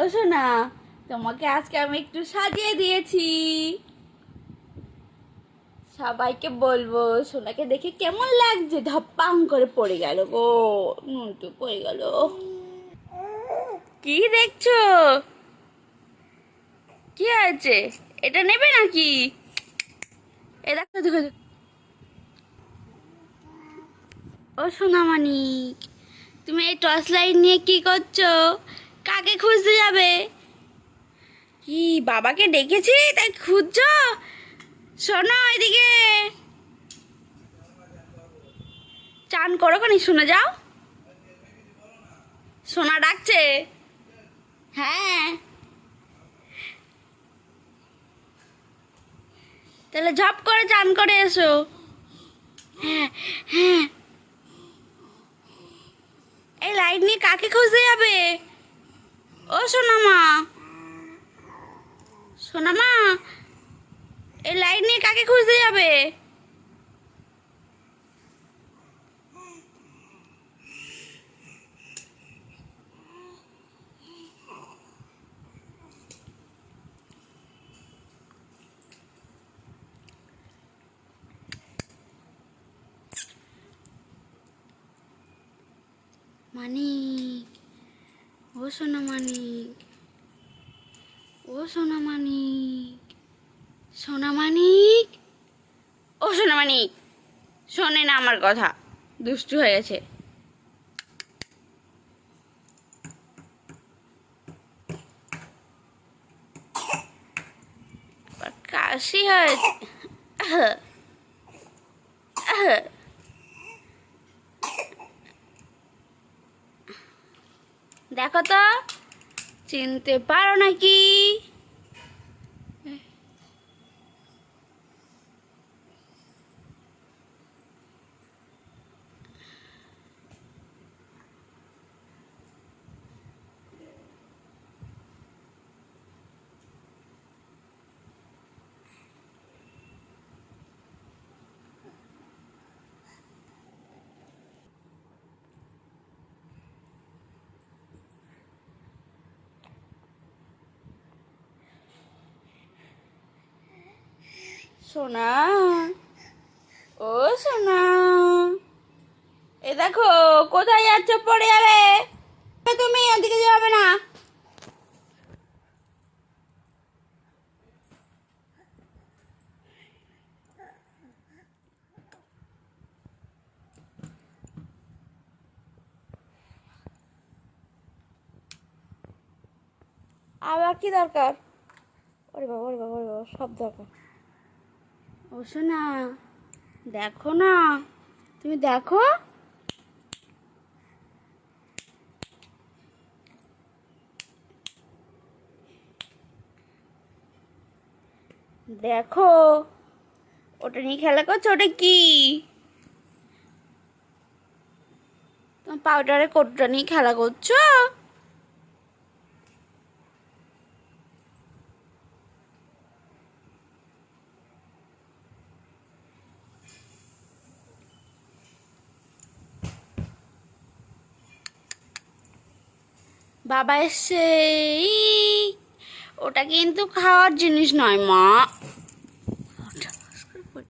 ও, সোনা, তোমাকে আজকে আমি একটু সাজিয়ে দিয়েছি। সবাইকে বলব, সোনাকে দেখে কেমন লাগছে? ধপ্পাং করে পড়ে গেল গো, নুনটু পড়ে গেল। কি দেখছ? কি আছে এটা নেবে নাকি? এ দেখো দেখো। ও সোনামানিক তুমি এই টর্চ লাইট নিয়ে কি করছ? কাকে খুঁজতে যাবে? কি বাবাকে ডেকেছি? তাই খুঁজছো? শোনো এদিকে। চান করো খানি, শুনে যাও। সোনা ডাকছে। হ্যাঁ। তাহলে ঝপ করে চান করে এসো। হ্যাঁ হ্যাঁ। এই লাইট নিয়ে কাকে খুঁজতে যাবে? ও সোনামা। সোনামা এই লাইট নিয়ে কাকে খুঁজতে যাবে? মানিক। ও সোনা মানিক, ও সোনা মানিক সোনা মানিক, ও সোনা মানিক, শোনে না আমার কথা, দুষ্টু হয়ে গেছে। কাশি হয়েছে। দেখো তো চিনতে পারো নাকি? সোনা, ও সোনা। এ দেখো, কোথায় যাচ্ছ পড়ে যাবে? তুমি ওদিকে যাবে না। আবার কি দরকার? ওরে বাবা ওরে বাবা ওরে বাবা, সব দরকার। শোনা দেখো না। তুমি দেখো। দেখো। ওটা নিয়ে খেলা করছ? ওটা কি? তোমার পাউডারের কোটটা নিয়ে খেলা করছ? বাবা এসে ওটা কিন্তু খাওয়ার জিনিস নয় মা।